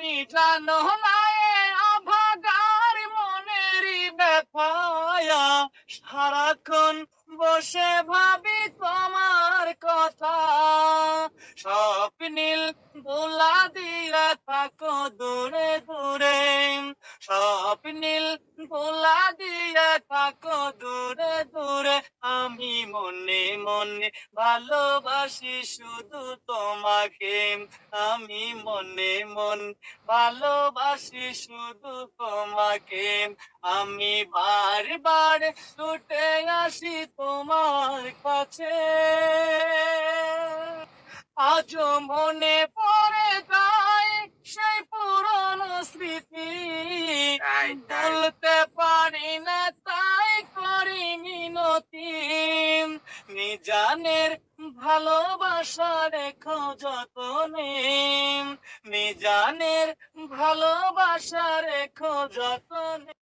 তুমি জানো না এ অভাগার মনেরই ব্যথায়া সারাক্ষণ বসে ভাবি তোমার কথা। স্বপ্নীল ভোলা দিয়া থাকো দূরে দূরে। স্বপ্নীল ভোলা দিয়া থাকো দূরে দূরে, আমি মনে মনে ভালোবাসি শুধু তোমাকে। আমি মনে মন ভালোবাসি শুধু তোমাকে। আমি বারবার ছুটে আসি তোমার কাছে। আজও মনে পড়ে যায় সেই পুরনো স্মৃতি। বলতে পারি না তাই করি মিনতি। নিজানের ভালোবাসা রেখো যতনে। নিজানের ভালোবাসা রেখো যতনে।